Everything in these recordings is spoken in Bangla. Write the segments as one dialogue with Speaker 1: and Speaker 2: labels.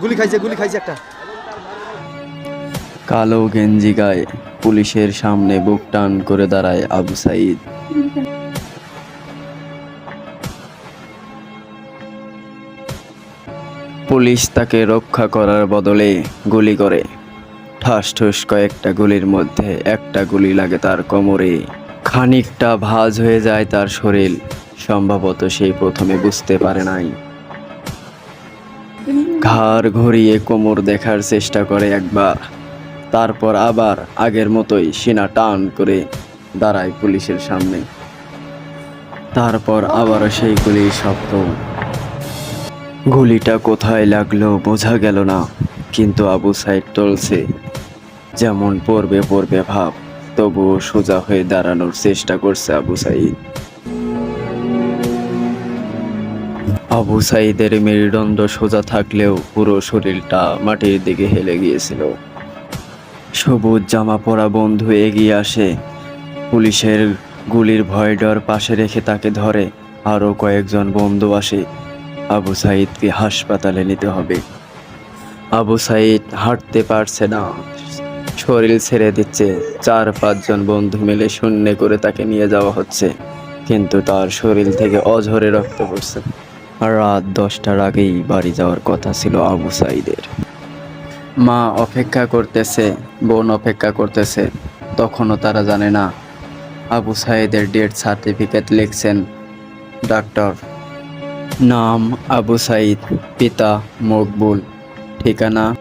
Speaker 1: গুলি খাইছে গুলি খাইছে একটা।
Speaker 2: কালো গেঞ্জি গায়ে পুলিশের সামনে বুক টান করে দাঁড়ায় আবু সাইদ। পুলিশ তাকে রক্ষা করার বদলে গুলি করে। ঠাস ঠুস কয়েকটা গুলির মধ্যে একটা গুলি লাগে তার কোমরে। খানিকটা ভাজ হয়ে যায় তার শরীর। সম্ভবত সেই প্রথমে বুঝতে পারে নাই। ঘাড় ঘুরিয়ে কোমর দেখার চেষ্টা করে একবার, তারপর আবার আগের মতোই সেনা টান করে দাঁড়ায় পুলিশের সামনে। তারপর আবারও সেই গুলির শব্দ। গুলিটা কোথায় লাগল বোঝা গেল না, কিন্তু আবু সাইদ টলছে। যেমন পড়বে পড়বে ভাব, তবুও সোজা হয়ে দাঁড়ানোর চেষ্টা করছে আবু সাইদ। আবু সাইদের মেরুদণ্ড সোজা থাকলেও পুরো শরীরটা মাটির দিকে হেলে গিয়েছিল। সবুজ জামা পরা বন্ধু এগিয়ে আসে। পুলিশের গুলির ভয় ডর পাশে রেখে তাকে ধরে। আরও কয়েকজন বন্ধু আসে। আবু সাইদকে হাসপাতালে নিতে হবে। আবু সাইদ হাঁটতে পারছে না। শরীর ছেড়ে দিচ্ছে। চার, পাঁচজন বন্ধু মিলে শূন্য করে তাকে নিয়ে যাওয়া হচ্ছে। কিন্তু তার শরীর থেকে অঝরে রক্ত পড়ছে। রাত দশটার আগেই বাড়ি যাওয়ার কথা ছিল আবু সাইদের। মা অপেক্ষা করতেছে, বোন অপেক্ষা করতেছে। তখনও তারা জানে না, আবু সাইদের ডেথ সার্টিফিকেট লিখছেন ডাক্তার। নাম আবু সাইদ, পিতা মকবুল, ঠিকানা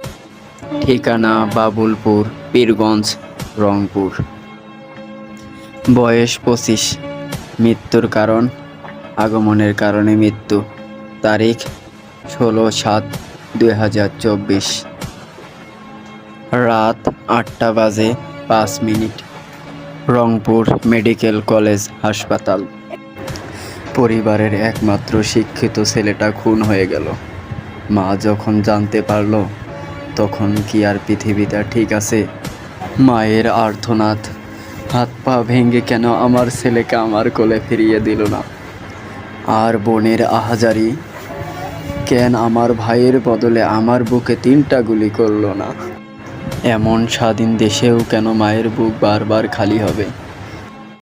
Speaker 2: ঠিকানা বাবুলপুর, পীরগঞ্জ, রংপুর। বয়স পঁচিশ, মৃত্যুর কারণ, আগমনের কারণে মৃত্যু। তারিখ ষোলো সাত দুই হাজার চব্বিশ। রাত আটটা বাজে পাঁচ মিনিট। রংপুর মেডিকেল কলেজ হাসপাতাল। পরিবারের একমাত্র শিক্ষিত ছেলেটা খুন হয়ে গেল। মা যখন জানতে পারল, তখন কি আর পৃথিবীটা ঠিক আছে? মায়ের আর্থনাদ হাত পা ভেঙে কেন আমার ছেলেকে আমার কোলে ফিরিয়ে দিল না? আর বোনের আহাজারি কেন আমার ভাইয়ের বদলে আমার বুকে তিনটা গুলি করল না? এমন স্বাধীন দেশেও কেন মায়ের বুক বারবার খালি হবে?